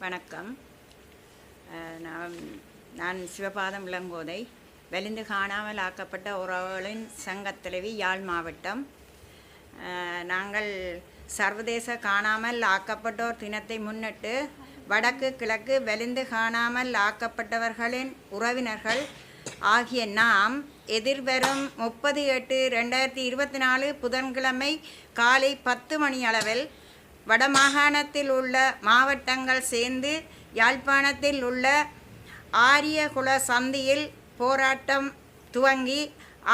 வணக்கம். நான் நான் சிவபாதம் இளங்கோதை வெளிந்து காணாமல் ஆக்கப்பட்ட உறவுகளின் சங்கத் தலைவி யாழ் மாவட்டம். நாங்கள் சர்வதேச காணாமல் ஆக்கப்பட்டோர் தினத்தை முன்னிட்டு வடக்கு கிழக்கு வெளிந்து காணாமல் ஆக்கப்பட்டவர்களின் உறவினர்கள் ஆகிய நாம் எதிர்வரும் முப்பது எட்டு ரெண்டாயிரத்தி இருபத்தி நாலு புதன்கிழமை காலை பத்து மணி அளவில் வடமாகாணத்தில் உள்ள மாவட்டங்கள் சேர்ந்து யாழ்ப்பாணத்தில் உள்ள ஆரியகுல சந்தியில் போராட்டம் துவங்கி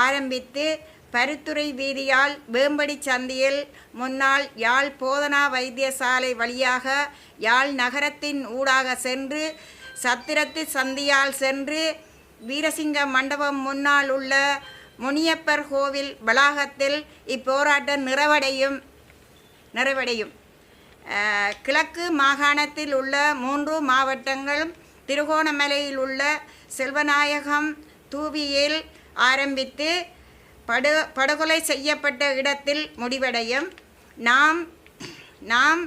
ஆரம்பித்து பருத்துறை வீதியால் வேம்படி சந்தியில் முன்னாள் யாழ் போதனா வைத்தியசாலை வழியாக யாழ் நகரத்தின் ஊடாக சென்று சத்திரத்து சந்தியால் சென்று வீரசிங்க மண்டபம் முன்னால் உள்ள முனியப்பர் கோவில் வளாகத்தில் இப்போராட்டம் நிறைவடையும் நிறைவடையும். கிழக்கு மாகாணத்தில் உள்ள மூன்று மாவட்டங்களும் திருகோணமலையில் உள்ள செல்வநாயகம் தூவியில் ஆரம்பித்து படு படுகொலை செய்யப்பட்ட இடத்தில் முடிவடையும். நாம் நாம்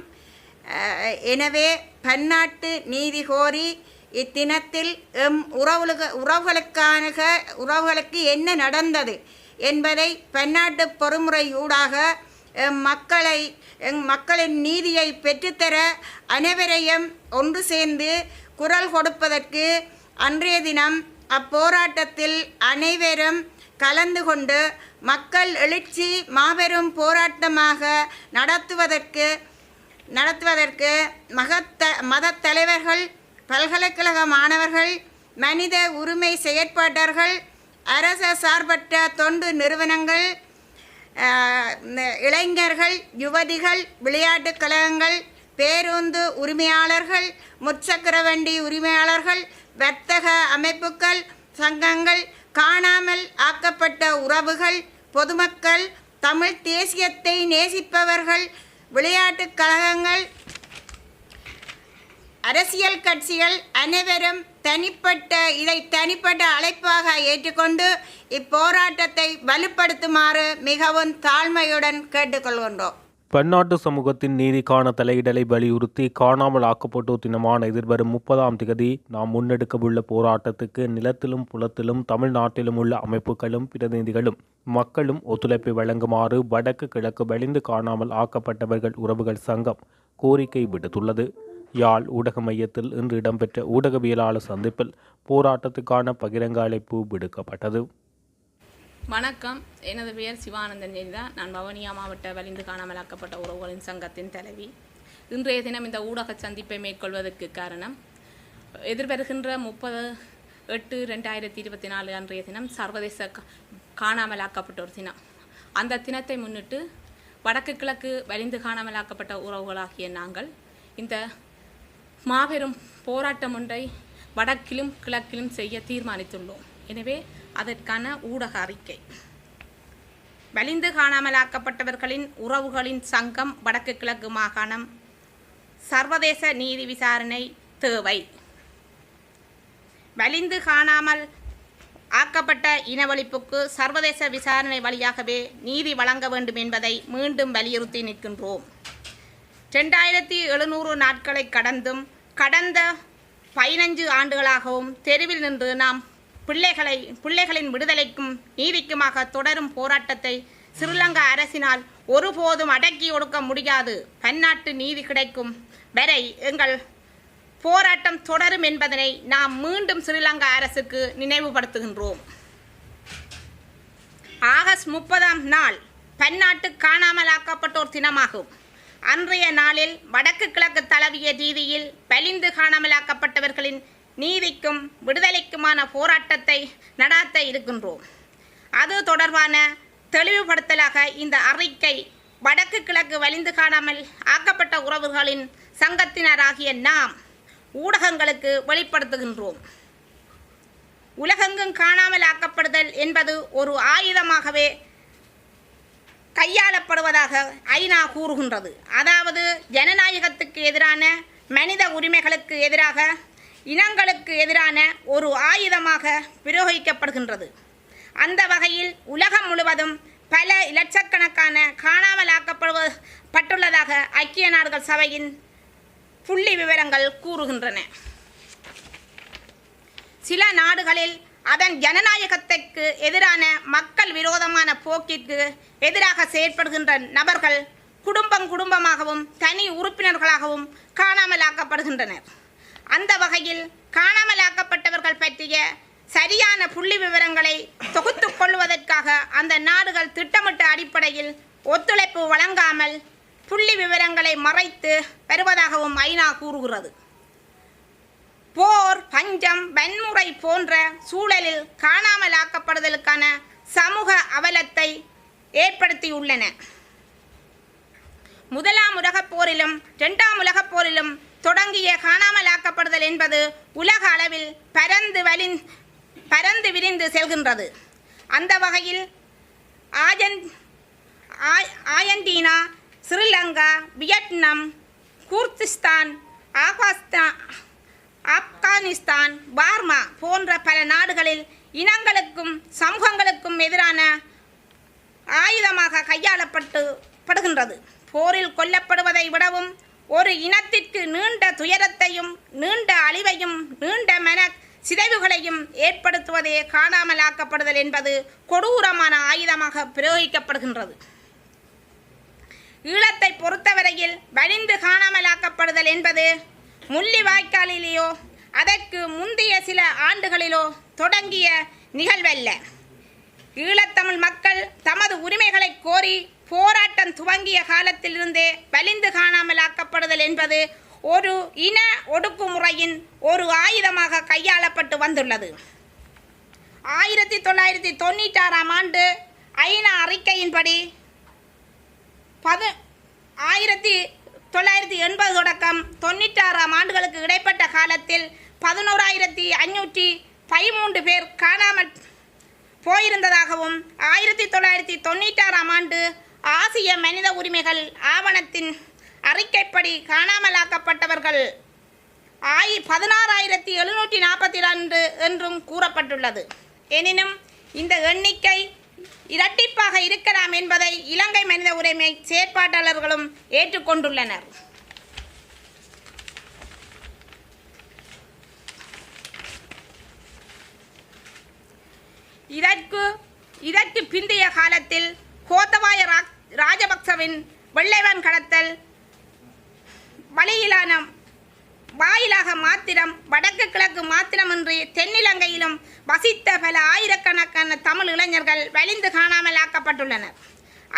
எனவே பன்னாட்டு நீதி கோரி இத்தினத்தில் எம் உறவுகளுக்கு உறவுகளுக்கான உறவுகளுக்கு என்ன நடந்தது என்பதை பன்னாட்டு பொறுமுறையூடாக மக்களை எங் மக்களின் நீதியை பெற்றுத்தர அனைவரையும் ஒன்று சேர்ந்து குரல் கொடுப்பதற்கு அன்றைய தினம் அப்போராட்டத்தில் அனைவரும் கலந்து கொண்டு மக்கள் எழுச்சி மாபெரும் போராட்டமாக நடத்துவதற்கு நடத்துவதற்கு மகத்த மதத் தலைவர்கள் பல்கலைக்கழக மாணவர்கள் மனித உரிமை செயற்பாட்டர்கள் அரச சார்பற்ற தொண்டு நிறுவனங்கள் இளைஞர்கள் யுவதிகள் விளையாட்டு கழகங்கள் பேருந்து உரிமையாளர்கள் முச்சக்கர வண்டி உரிமையாளர்கள் வர்த்தக அமைப்புகள் சங்கங்கள் காணாமல் ஆக்கப்பட்ட உறவுகள் பொதுமக்கள் தமிழ் தேசியத்தை நேசிப்பவர்கள் விளையாட்டு கழகங்கள் அரசியல் கட்சிகள் அனைவரும் தனிப்பட்ட இதை தனிப்பட்ட அழைப்பாக ஏற்றுக்கொண்டு இப்போராட்டத்தை வலுப்படுத்துமாறு மிகவும் தாழ்மையுடன் கேட்டுக்கொள்கின்றோம். பன்னாட்டு சமூகத்தின் நீதிக்கான தலையிடலை வலியுறுத்தி காணாமல் ஆக்கப்பட்டோர் தினமான எதிர்வரும் முப்பதாம் திகதி நாம் முன்னெடுக்கவுள்ள போராட்டத்துக்கு நிலத்திலும் புலத்திலும் தமிழ்நாட்டிலும் உள்ள அமைப்புகளும் பிரதிநிதிகளும் மக்களும் ஒத்துழைப்பை வழங்குமாறு வடக்கு கிழக்கு வலிந்து காணாமல் ஆக்கப்பட்டவர்கள் உறவுகள் சங்கம் கோரிக்கை விடுத்துள்ளது. யாழ் ஊடக மையத்தில் இன்று இடம்பெற்ற ஊடகவியலாளர் சந்திப்பில் போராட்டத்துக்கான பகிரங்க அழைப்பு விடுக்கப்பட்டது. வணக்கம். எனது பெயர் சிவானந்தன் ஜெனிதா நான் வவுனியா மாவட்ட வலிந்து காணாமலாக்கப்பட்ட உறவுகளின் சங்கத்தின் தலைவி. இன்றைய தினம் இந்த ஊடக சந்திப்பை மேற்கொள்வதற்கு காரணம் எதிர்வருகின்ற முப்பது எட்டு ரெண்டாயிரத்தி இருபத்தி நாலு அன்றைய தினம் சர்வதேச கா- காணாமலாக்கப்பட்டோர் தினம். அந்த தினத்தை முன்னிட்டு வடக்கு கிழக்கு வலிந்து காணாமலாக்கப்பட்ட உறவுகளாகிய நாங்கள் இந்த மாபெரும் போராட்டம் ஒன்றை வடக்கிலும் கிழக்கிலும் செய்ய தீர்மானித்துள்ளோம். எனவே அதற்கான ஊடக அறிக்கை. வலிந்து காணாமலாக்கப்பட்டவர்களின் உறவுகளின் சங்கம் வடக்கு கிழக்கு மாகாணம் சர்வதேச நீதி விசாரணை தேவை. வலிந்து காணாமல் ஆக்கப்பட்ட இனவழிப்புக்கு சர்வதேச விசாரணை வழியாகவே நீதி வழங்க வேண்டும் என்பதை மீண்டும் வலியுறுத்தி நிற்கின்றோம். ரெண்டாயிரத்தி எழுநூறு நாட்களை கடந்தும் கடந்த பதினஞ்சு ஆண்டுகளாகவும் தெருவில் நின்று நாம் பிள்ளைகளை பிள்ளைகளின் விடுதலைக்கும் நீதிக்குமாக தொடரும் போராட்டத்தை ஸ்ரீலங்கா அரசினால் ஒருபோதும் அடக்கி ஒடுக்க முடியாது. பன்னாட்டு நீதி கிடைக்கும் வரை எங்கள் போராட்டம் தொடரும் என்பதனை நாம் மீண்டும் ஸ்ரீலங்கா அரசுக்கு நினைவுபடுத்துகின்றோம். ஆகஸ்ட் முப்பதாம் நாள் பன்னாட்டு காணாமலாக்கப்பட்டோர் தினமாகும். அன்றைய நாளில் வடக்கு கிழக்கு தளவிய ரீதியில் பலிந்து காணாமலாக்கப்பட்டவர்களின் நீதிக்கும் விடுதலைக்குமான போராட்டத்தை நடாத்த இருக்கின்றோம். அது தொடர்பான தெளிவுபடுத்தலாக இந்த அறிக்கை வடக்கு கிழக்கு வலிந்து காணாமல் ஆக்கப்பட்ட உறவுகளின் சங்கத்தினராகிய நாம் ஊடகங்களுக்கு வெளிப்படுத்துகின்றோம். உலகெங்கும் காணாமல் ஆக்கப்படுதல் என்பது ஒரு ஆயுதமாகவே கையாளப்படுவதாக ஐநா கூறுகின்றது. அதாவது ஜனநாயகத்துக்கு எதிரான மனித உரிமைகளுக்கு எதிராக இனங்களுக்கு எதிரான ஒரு ஆயுதமாக பிரயோகிக்கப்படுகின்றது. அந்த வகையில் உலகம் முழுவதும் பல இலட்சக்கணக்கான காணாமல் ஆக்கப்படுவ பட்டுள்ளதாக ஐக்கிய நாடுகள் சபையின் புள்ளி விவரங்கள் கூறுகின்றன. சில நாடுகளில் அதன் ஜனநாயகத்திற்கு எதிரான மக்கள் விரோதமான போக்கிற்கு எதிராக செயற்படுகின்ற நபர்கள் குடும்பம் குடும்பமாகவும் தனி உறுப்பினர்களாகவும் காணாமலாக்கப்படுகின்றனர். அந்த வகையில் காணாமலாக்கப்பட்டவர்கள் பற்றிய சரியான புள்ளி விவரங்களை தொகுத்து கொள்வதற்காக அந்த நாடுகள் திட்டமிட்ட அடிப்படையில் ஒத்துழைப்பு வழங்காமல் புள்ளி விவரங்களை மறைத்து வருவதாகவும் ஐநா கூறுகிறது. போர் பஞ்சம் வன்முறை போன்ற சூழலில் காணாமலாக்கப்படுதலுக்கான சமூக அவலத்தை ஏற்படுத்தியுள்ளன. முதலாம் உலகப் போரிலும் இரண்டாம் உலகப் போரிலும் தொடங்கிய காணாமலாக்கப்படுதல் என்பது உலக அளவில் பரந்து வலி பரந்து விரிந்து செல்கின்றது. அந்த வகையில் Argentina Sri Lanka Vietnam கூர்திஸ்தான் ஆகாஸ்தான் Afghanistan Burma போன்ற பல நாடுகளில் இனங்களுக்கும் சமூகங்களுக்கும் எதிரான ஆயுதமாக கையாளப்பட்டு படுகின்றது. போரில் கொல்லப்படுவதை விடவும் ஒரு இனத்திற்கு நீண்ட துயரத்தையும் நீண்ட அழிவையும் நீண்ட மன சிதைவுகளையும் ஏற்படுத்துவதே காணாமலாக்கப்படுதல் என்பது கொடூரமான ஆயுதமாக பிரயோகிக்கப்படுகின்றது. ஈழத்தை பொறுத்தவரையில் வலிந்து காணாமலாக்கப்படுதல் என்பது முள்ளிவாய்க்காலிலேயோ அதற்கு முந்தைய சில ஆண்டுகளிலோ தொடங்கிய நிகழ்வல்ல. ஈழத்தமிழ் மக்கள் தமது உரிமைகளை கோரி போராட்டம் துவங்கிய காலத்திலிருந்தே வலிந்து காணாமலாக்கப்படுதல் என்பது ஒரு இன ஒடுக்குமுறையின் ஒரு ஆயுதமாக கையாளப்பட்டு வந்துள்ளது. ஆயிரத்தி தொள்ளாயிரத்தி தொண்ணூற்றாறாம் ஆண்டு ஐநா அறிக்கையின்படி பது ஆயிரத்தி தொள்ளாயிரத்தி எண்பது தொடக்கம் தொண்ணூற்றாறாம் ஆண்டுகளுக்கு இடைப்பட்ட காலத்தில் பதினோராயிரத்தி ஐநூற்றி பதிமூன்று பேர் காணாமல் போயிருந்ததாகவும் ஆயிரத்தி தொள்ளாயிரத்தி தொண்ணூற்றாறாம் ஆண்டு ஆசிய மனித உரிமைகள் ஆவணத்தின் அறிக்கைப்படி காணாமலாக்கப்பட்டவர்கள் ஆயி பதினாறாயிரத்தி எழுநூற்றி நாற்பத்தி ரெண்டு என்றும் கூறப்பட்டுள்ளது. எனினும் இந்த எண்ணிக்கை இரட்டிப்பாக இருக்கலாம் என்பதை இலங்கை மனித உரிமை செயற்பாட்டாளர்களும் ஏற்றுக்கொண்டுள்ளனர். இதற்கு இதற்கு பிந்தைய காலத்தில் கோத்தபாய ராஜபக்சவின் வெள்ளைவன் கடத்தல் வழியிலான வாயிலாக மாத்திரம் வடக்கு கிழக்கு மாத்திரமின்றி தென்னிலங்கையிலும் வசித்த பல ஆயிரக்கணக்கான தமிழ் இளைஞர்கள் வலிந்து காணாமல் ஆக்கப்பட்டுள்ளனர்.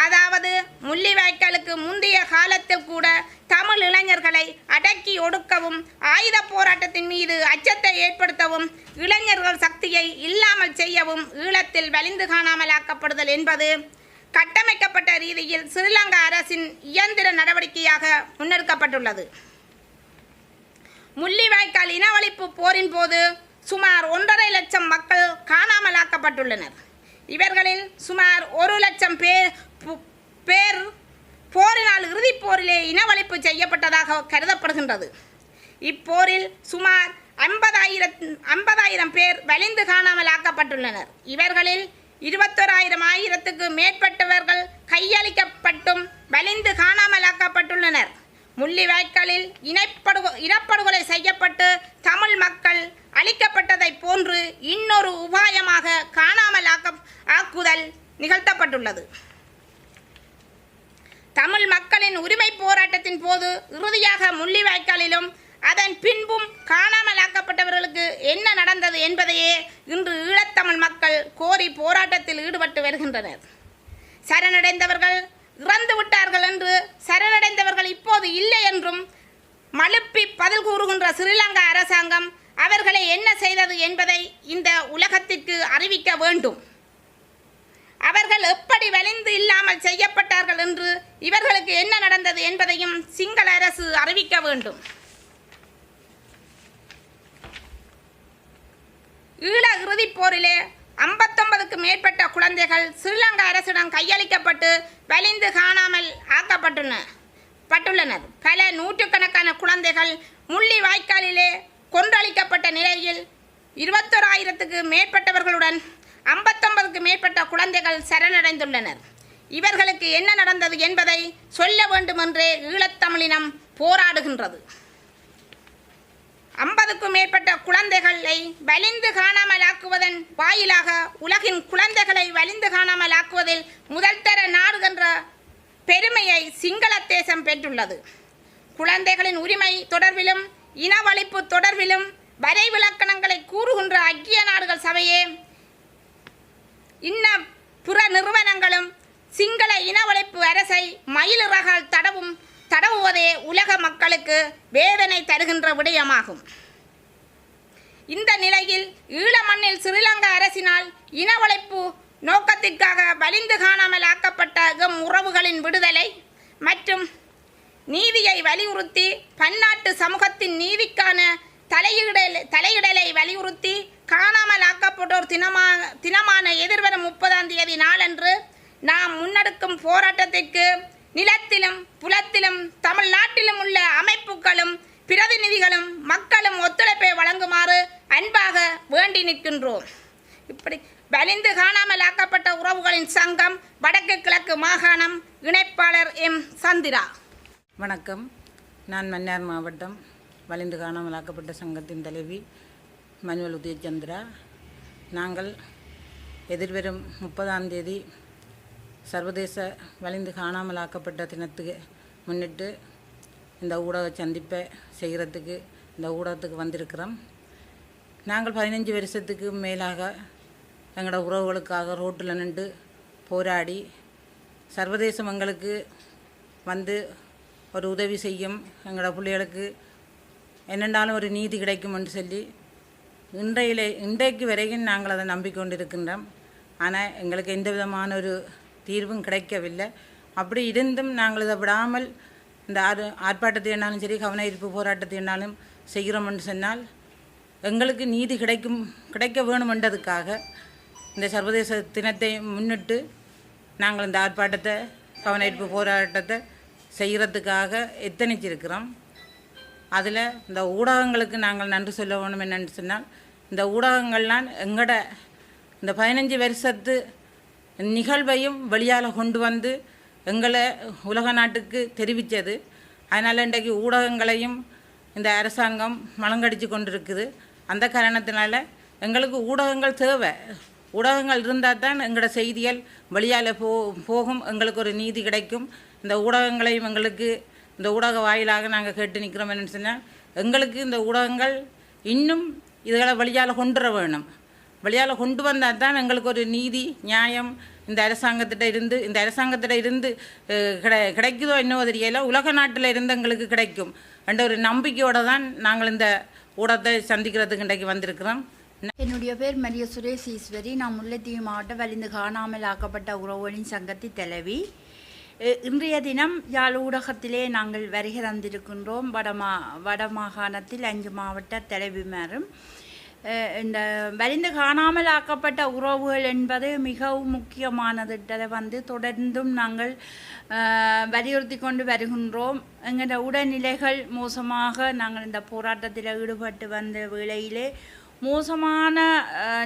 அதாவது முள்ளிவாய்க்காலுக்கு முந்தைய காலத்தில் கூட தமிழ் இளைஞர்களை அடக்கி ஒடுக்கவும் ஆயுத போராட்டத்தின் மீது அச்சத்தை ஏற்படுத்தவும் இளைஞர்கள் சக்தியை இல்லாமல் செய்யவும் ஈழத்தில் வலிந்து காணாமல் ஆக்கப்படுதல் என்பது கட்டமைக்கப்பட்ட ரீதியில் ஸ்ரீலங்கா அரசின் இயந்திர நடவடிக்கையாக முன்னெடுக்கப்பட்டுள்ளது. முள்ளிவாய்க்கால் இனவழிப்பு போரின் போது சுமார் ஒன்றரை லட்சம் மக்கள் காணாமலாக்கப்பட்டுள்ளனர். இவர்களில் சுமார் ஒரு லட்சம் பேர் பு- பேர் போரினால் இறுதிப் போரிலே இனவழிப்பு செய்யப்பட்டதாக கருதப்படுகின்றது. இப்போரில் சுமார் ஐம்பதாயிரம் ஐம்பதாயிரம் பேர் வலிந்து காணாமல் ஆக்கப்பட்டுள்ளனர் இவர்களில் இருபத்தோராயிரம் ஆயிரத்துக்கு மேற்பட்டவர்கள் கையளிக்கப்பட்டும் வலிந்து காணாமல் ஆக்கப்பட்டுள்ளனர் முள்ளிவாய்க்காலில் இனப்படு இனப்படுகொலை செய்யப்பட்டு தமிழ் மக்கள் அழிக்கப்பட்டதைப் போன்று இன்னொரு உபாயமாக காணாமல் ஆக்க தாக்குதல் நிகழ்த்தப்பட்டுள்ளது. தமிழ் மக்களின் உரிமை போராட்டத்தின் போது இறுதியாக முள்ளிவாய்க்காலிலும் அதன் பின்பும் காணாமலாக்கப்பட்டவர்களுக்கு என்ன நடந்தது என்பதையே இன்று ஈழத்தமிழ் மக்கள் கோரி போராட்டத்தில் ஈடுபட்டு வருகின்றனர். சரணடைந்தவர்கள் இறந்து விட்டார்கள் என்று சரணடைந்தவர்கள் இப்போது இல்லை என்றும் மழுப்பி பதில் கூறுகின்ற ஸ்ரீலங்கா அரசாங்கம் அவர்களை என்ன செய்தது என்பதை இந்த உலகத்திற்கு அறிவிக்க வேண்டும். அவர்கள் எப்படி வலிந்து இல்லாமல் செய்யப்பட்டார்கள் என்று இவர்களுக்கு என்ன நடந்தது என்பதையும் சிங்கள அரசு அறிவிக்க வேண்டும். ஈழ இறுதிப் போரிலே ஐம்பத்தொன்பதுக்கு மேற்பட்ட குழந்தைகள் ஸ்ரீலங்கா அரசிடம் கையளிக்கப்பட்டு வலிந்து காணாமல் ஆக்கப்பட்டுள்ளன பட்டுள்ளனர். பல நூற்றுக்கணக்கான குழந்தைகள் முள்ளி வாய்க்காலிலே கொன்றளிக்கப்பட்ட நிலையில் இருபத்தோராயிரத்துக்கு மேற்பட்டவர்களுடன் ஐம்பத்தொன்பதுக்கு மேற்பட்ட குழந்தைகள் சரணடைந்துள்ளனர். இவர்களுக்கு என்ன நடந்தது என்பதை சொல்ல வேண்டுமென்றே ஈழத்தமிழினம் போராடுகின்றது. ஐம்பதுக்கும் மேற்பட்ட குழந்தைகளை வலிந்து காணாமலாக்குவதன் வாயிலாக உலகின் குழந்தைகளை வலிந்து காணாமலாக்குவதில் முதல் தர நாடு என்ற பெருமையை சிங்கள தேசம் பெற்றுள்ளது. குழந்தைகளின் உரிமை தொடர்பிலும் இனவழிப்பு தொடர்பிலும் வரைவிலக்கணங்களை கூறுகின்ற ஐக்கிய நாடுகள் சபையே இன்ன புற நிறுவனங்களும் சிங்கள இன உழைப்பு அரசை மயிலிறகால் தடவும் தடவுவதே உலக மக்களுக்கு வேதனை தருகின்ற விடயமாகும். இந்த நிலையில் ஈழ மண்ணில் ஸ்ரீலங்கா அரசினால் உழைப்பு நோக்கத்திற்காக வலிந்து காணாமல் ஆக்கப்பட்ட எம் உறவுகளின் விடுதலை மற்றும் நீதியை வலியுறுத்தி பன்னாட்டு சமூகத்தின் நீதிக்கான தலையிடல் தலையிடலை வலியுறுத்தி காணாமல் ஆக்கப்பட்டோர் தினமான தினமான எதிர்வரும் முப்பதாம் தேதி நாளன்று நாம் முன்னெடுக்கும் போராட்டத்திற்கு நிலத்திலும் புலத்திலும் தமிழ்நாட்டிலும் உள்ள அமைப்புகளும் பிரதிநிதிகளும் மக்களும் ஒத்துழைப்பை வழங்குமாறு அன்பாக வேண்டி நிற்கின்றோம். இப்படி வலிந்து காணாமல் ஆக்கப்பட்ட உறவுகளின் சங்கம் வடக்கு கிழக்கு மாகாணம் இணைப்பாளர் எம். சந்திரா. வணக்கம். நான் மன்னார் மாவட்டம் வலிந்து காணாமல் ஆக்கப்பட்ட சங்கத்தின் தலைவி மனுவல் உதயச்சந்திரா நாங்கள் எதிர்வரும் முப்பதாம் தேதி சர்வதேச வலிந்து காணாமலாக்கப்பட்ட தினத்துக்கு முன்னிட்டு இந்த ஊடக சந்திப்பை செய்கிறதுக்கு இந்த ஊடகத்துக்கு வந்திருக்கிறோம். நாங்கள் பதினஞ்சு வருஷத்துக்கு மேலாக எங்களோட உறவுகளுக்காக ரோட்டில் நின்று போராடி சர்வதேசம் எங்களுக்கு வந்து ஒரு உதவி செய்யும் எங்களோட பிள்ளைகளுக்கு என்னென்னாலும் ஒரு நீதி கிடைக்கும்னு சொல்லி இன்றையிலே இன்றைக்கு வரைக்கும் நாங்கள் அதை நம்பிக்கொண்டிருக்கின்றோம். ஆனால் எங்களுக்கு எந்த விதமான ஒரு தீர்வும் கிடைக்கவில்லை. அப்படி இருந்தும் நாங்கள் இதை விடாமல் இந்த ஆர் ஆர்ப்பாட்டத்தை என்னாலும் சரி கவன ஈர்ப்பு போராட்டத்தை என்னாலும் செய்கிறோம்னு சொன்னால் எங்களுக்கு நீதி கிடைக்கும் கிடைக்க வேணுமென்றதுக்காக இந்த சர்வதேச தினத்தை முன்னிட்டு நாங்கள் இந்த ஆர்ப்பாட்டத்தை கவன ஈர்ப்பு போராட்டத்தை செய்கிறதுக்காக எத்தனிச்சிருக்கிறோம் அதில் இந்த ஊடகங்களுக்கு நாங்கள் நன்றி சொல்ல வேணும் என்னன்னு சொன்னால் இந்த ஊடகங்கள்லாம் எங்களோட இந்த பதினஞ்சு வருஷத்து நிகழ்வையும் வெளியால் கொண்டு வந்து எங்களை உலக நாட்டுக்கு தெரிவித்தது. அதனால் இன்றைக்கு ஊடகங்களையும் இந்த அரசாங்கம் மலங்கடிச்சு கொண்டிருக்குது. அந்த காரணத்தினால எங்களுக்கு ஊடகங்கள் தேவை. ஊடகங்கள் இருந்தால் தான் எங்களோட செய்திகள் வெளியால் போ போகும். எங்களுக்கு ஒரு நீதி கிடைக்கும். இந்த ஊடகங்களையும் எங்களுக்கு இந்த ஊடக வாயிலாக நாங்கள் கேட்டு நிற்கிறோம் என்னென்னு சொன்னால் எங்களுக்கு இந்த ஊடகங்கள் இன்னும் இதுகளை வழியால் கொண்டுற வேணும். வழியால் கொண்டு வந்தால் தான் எங்களுக்கு ஒரு நீதி நியாயம் இந்த அரசாங்கத்திட்ட இருந்து இந்த அரசாங்கத்திட்ட இருந்து கிடை கிடைக்குதோ என்னவோ தெரியல. உலக நாட்டில் இருந்து எங்களுக்கு கிடைக்கும். என்ற ஒரு நம்பிக்கையோடு தான் நாங்கள் இந்த ஊடகத்தை சந்திக்கிறதுக்கு இன்றைக்கு வந்திருக்கிறோம். என்னுடைய பேர் மரிய சுரேஷ் ஈஸ்வரி. நான் முல்லைத்தீவு மாவட்டம் வலிந்து காணாமல் ஆக்கப்பட்ட உறவுகளின் சங்கத்தி தலைவி. இன்றைய தினம் யாழ் ஊடகத்திலே நாங்கள் வருகை தந்திருக்கின்றோம். வடமா வடமாகாணத்தில் அஞ்சு மாவட்ட தலைவிமாரும். இந்த வலிந்து காணாமல் ஆக்கப்பட்ட உறவுகள் என்பது மிகவும் முக்கியமானது. வந்து தொடர்ந்தும் நாங்கள் வலியுறுத்தி கொண்டு வருகின்றோம். எங்களோட உடல்நிலைகள் மோசமாக நாங்கள் இந்த போராட்டத்தில் ஈடுபட்டு வந்த வேளையிலே மோசமான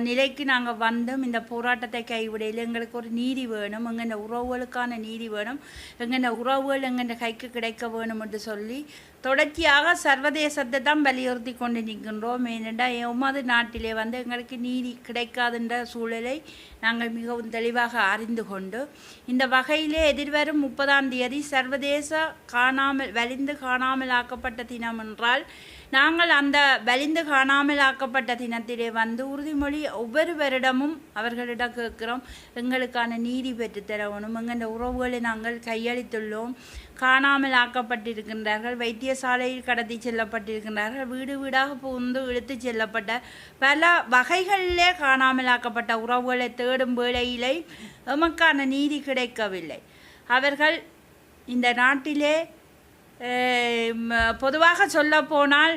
நிலைக்கு நாங்கள் வந்தும். இந்த போராட்டத்தை கைவிடையில் எங்களுக்கு ஒரு நீதி வேணும். எங்கள் உறவுகளுக்கான நீதி வேணும். எங்கள் உறவுகள் எங்கள் கைக்கு கிடைக்க வேணும் என்று சொல்லி தொடர்ச்சியாக சர்வதேசத்தை தான் வலியுறுத்தி கொண்டு நிற்கின்றோம். ஏனென்றால் எமது நாட்டிலே வந்து எங்களுக்கு நீதி கிடைக்காதுன்ற சூழலை நாங்கள் மிகவும் தெளிவாக அறிந்து கொண்டு இந்த வகையிலே எதிர்வரும் முப்பதாம் தேதி சர்வதேச காணாமல் வலிந்து காணாமல் ஆக்கப்பட்ட தினம் என்றால் நாங்கள் அந்த வலிந்து காணாமல் ஆக்கப்பட்ட தினத்திலே வந்து உறுதிமொழி ஒவ்வொரு வருடமும் அவர்களிடம் கேட்கிறோம். எங்களுக்கான நீதி பெற்றுத்தரவணும் எங்கள் உறவுகளை நாங்கள் கையளித்துள்ளோம். காணாமல் ஆக்கப்பட்டிருக்கின்றார்கள் வைத்தியசாலையில் கடத்தி செல்லப்பட்டிருக்கின்றார்கள். வீடு வீடாக புகுந்து இழுத்து செல்லப்பட்ட பல வகைகளிலே காணாமல் ஆக்கப்பட்ட உறவுகளை தேடும் வேளையிலே எமக்கான நீதி கிடைக்கவில்லை. அவர்கள் இந்த நாட்டிலே பொதுவாக சொல்ல போனால்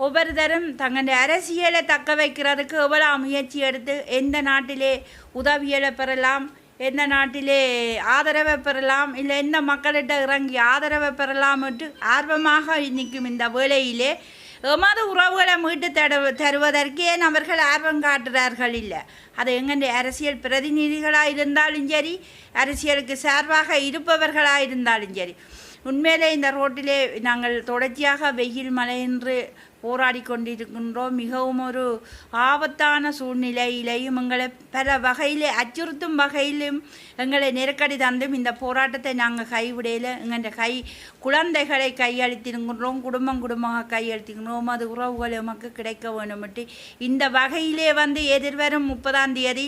ஒவ்வொருத்தரும் தங்களுடைய அரசியலை தக்க வைக்கிறதுக்கு எவ்வளோ முயற்சி எடுத்து எந்த நாட்டிலே உதவியலை பெறலாம் எந்த நாட்டிலே ஆதரவை பெறலாம்? இல்லை எந்த மக்களிட்ட இறங்கி ஆதரவை பெறலாம் என்று ஆர்வமாக நிற்கும் இந்த வேளையிலே எமது உறவுகளை மீட்டு தட தருவதற்கே அவர்கள் ஆர்வம் காட்டுறார்கள் இல்லை? அது எங்களுடைய அரசியல் பிரதிநிதிகளாக இருந்தாலும் சரி அரசியலுக்கு சார்பாக இருப்பவர்களாக இருந்தாலும் சரி. உண்மையிலே இந்த ரோட்டிலே நாங்கள் தொடர்ச்சியாக வெயில் மழை என்று போராடி கொண்டிருக்கின்றோம் மிகவும் ஒரு ஆபத்தான சூழ்நிலையிலையும் எங்களை பல வகையிலே அச்சுறுத்தும் வகையிலும் எங்களை நெருக்கடி தந்தும் இந்த போராட்டத்தை நாங்கள் கைவிடையில் எங்கள் கை குழந்தைகளை கையளித்திருக்கின்றோம். குடும்பம் குடும்பமாக கையளித்திருக்கின்றோம். அது உறவுகள் எமக்கு கிடைக்க வேண்டும்ட்டு இந்த வகையிலே வந்து எதிர்வரும் முப்பதாம் தேதி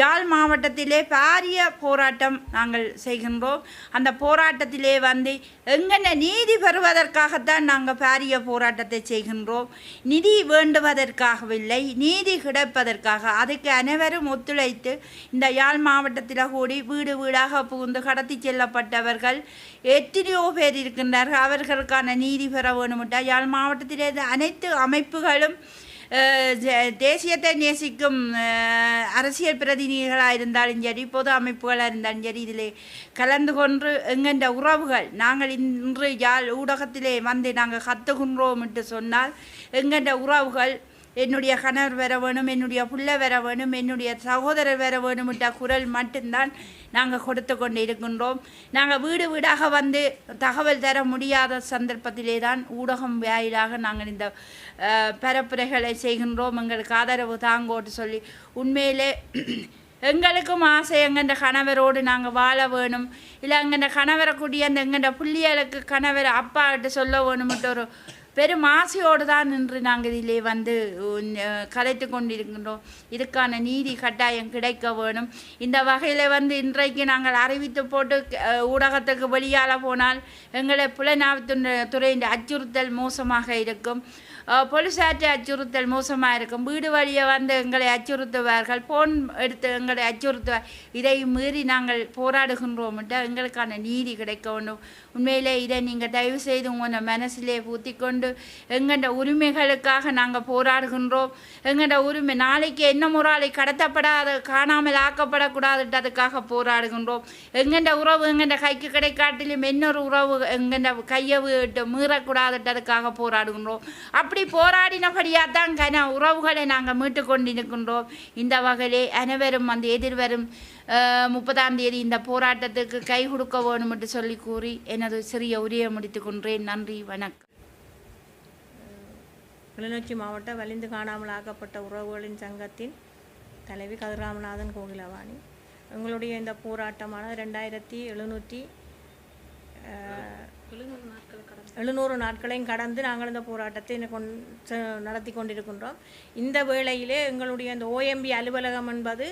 யாழ் மாவட்டத்திலே பாரிய போராட்டம் நாங்கள் செய்கின்றோம். அந்த போராட்டத்திலே வந்து எங்கென்ன நீதி பெறுவதற்காகத்தான் நாங்கள் பாரிய போராட்டத்தை செய்கின்றோம். நிதி வேண்டுவதற்காகவில்லை நீதி கிடைப்பதற்காக. அதுக்கு அனைவரும் ஒத்துழைத்து இந்த யாழ் மாவட்டத்தில் கூடி வீடு வீடாக புகுந்து கடத்தி செல்லப்பட்டவர்கள் எத்தனையோ பேர் இருக்கின்றார்கள். அவர்களுக்கான நீதி பெற வேண்டுமென்றால் யாழ் மாவட்டத்திலே அனைத்து அமைப்புகளும் தேசியத்தை நேசிக்கும் அரசியல் பிரதிநிதிகளாக இருந்தாலும் சரி பொது அமைப்புகளாக இருந்தாலும் சரி இதில் கலந்து கொண்டு எங்கென்ற உறவுகள் நாங்கள் இன்று யாழ் ஊடகத்திலே வந்து நாங்கள் கத்துகின்றோம் என்று சொன்னால் எங்கென்ற உறவுகள் என்னுடைய கணவர் வர வேணும் என்னுடைய புள்ள வர வேணும் என்னுடைய சகோதரர் வர வேணும்ன்ற குரல் மட்டும்தான் நாங்கள் கொடுத்து கொண்டு இருக்கின்றோம் நாங்கள் வீடு வீடாக வந்து தகவல் தர முடியாத சந்தர்ப்பத்திலே தான் ஊடகம் வாயிலாக நாங்கள் இந்த பரப்புரைகளை செய்கின்றோம். எங்களுக்கு ஆதரவு தாங்கோட்டு சொல்லி உண்மையிலே எங்களுக்கும் ஆசை எங்கண்ட கணவரோடு நாங்கள் வாழ வேணும். இல்லை எங்கண்ட கணவரை கூடிய அந்த எங்கண்ட பிள்ளைகளுக்கு கணவர் அப்பாட்ட சொல்ல வேணும்ட்டு ஒரு பெரும் ஆசையோடு தான் நின்று நாங்கள் இதிலே வந்து உம், கலைத்து கொண்டிருக்கின்றோம். இதுக்கான நீதி கட்டாயம் கிடைக்க வேணும். இந்த வகையில் வந்து இன்றைக்கு நாங்கள் அறிவித்து போட்டு ஊடகத்துக்கு வெளியால் போனால் எங்களை புலனாய்வு துறையின் அச்சுறுத்தல் மோசமாக இருக்கும். அஹ், அச்சுறுத்தல் மோசமாக இருக்கும் வீடு வழியை வந்து எங்களை அச்சுறுத்துவார்கள் ஃபோன் எடுத்து எங்களை அச்சுறுத்துவார் இதை மீறி நாங்கள் போராடுகின்றோம் என்றால் எங்களுக்கான நீதி கிடைக்க வேண்டும் உண்மையிலே இதை நீங்கள் தயவு செய்து உங்களை மனசிலே ஊற்றி கொண்டு எங்கள்ட உரிமைகளுக்காக நாங்கள் போராடுகின்றோம் எங்கள்ட உரிமை நாளைக்கு என்ன முறாலை கடத்தப்படாத காணாமல் ஆக்கப்படக்கூடாதுன்றதுக்காக போராடுகின்றோம் எங்கள்ட உறவு எங்கள்ட கைக்கு கிடைக்காட்டிலும் இன்னொரு உறவு எங்கள்ட கையை விட்டு மீறக்கூடாதுன்றதுக்காக போராடுகின்றோம் அப்படி போராடினபடியாக தான் கன உறவுகளை நாங்கள் மீட்டு கொண்டிருக்கின்றோம் இந்த வகையிலே அனைவரும் அந்த எதிர்வரும் முப்பதாம் தேதி இந்த போராட்டத்துக்கு கை கொடுக்க வேணும் என்று சொல்லி கூறி எனது சிறிய உரையை முடித்துக் கொண்டேன். நன்றி வணக்கம். கிளிநொச்சி மாவட்ட வலிந்து காணாமல் ஆக்கப்பட்ட உறவுகளின் சங்கத்தின் தலைவி கதிராமநாதன் கோகிலவாணி எங்களுடைய இந்த போராட்டமானது ரெண்டாயிரத்தி எழுநூற்றி எழுநூறு நாட்களையும் கடந்து நாங்கள் இந்த போராட்டத்தை கொண் நடத்தி கொண்டிருக்கின்றோம். இந்த வேளையிலே எங்களுடைய இந்த ஓஎம்பி அலுவலகம் என்பது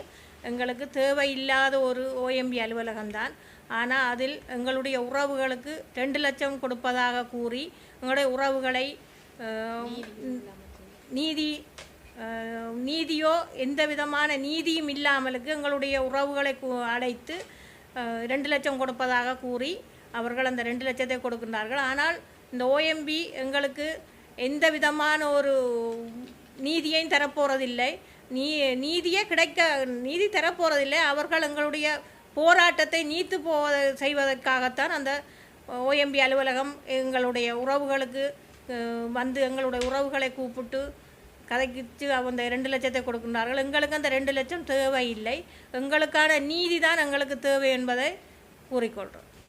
எங்களுக்கு தேவையில்லாத ஒரு ஓஎம்பி அலுவலகம்தான். ஆனால் அதில் எங்களுடைய உறவுகளுக்கு ரெண்டு லட்சம் கொடுப்பதாக கூறி எங்களுடைய உறவுகளை நீதி நீதியோ எந்த விதமான நீதியும் இல்லாமலுக்கு எங்களுடைய உறவுகளை அழைத்து ரெண்டு லட்சம் கொடுப்பதாக கூறி அவர்கள் அந்த ரெண்டு லட்சத்தை கொடுக்கின்றார்கள். ஆனால் இந்த ஓஎம்பி எங்களுக்கு எந்த விதமான ஒரு நீதியையும் தரப்போகிறதில்லை நீ நீதியே கிடைக்க நீதி தரப்போகிறதில்லை அவர்கள் எங்களுடைய போராட்டத்தை நீத்து போ செய்வதற்காகத்தான் அந்த ஓஎம்பி அலுவலகம் எங்களுடைய உறவுகளுக்கு வந்து எங்களுடைய உறவுகளை கூப்பிட்டு கதைக்கிச்சு அந்த ரெண்டு லட்சத்தை கொடுக்கின்றார்கள். எங்களுக்கு அந்த ரெண்டு லட்சம் தேவையில்லை. எங்களுக்கான நீதி தான் எங்களுக்கு தேவை என்பதை கூறிக்கொள்கிறோம்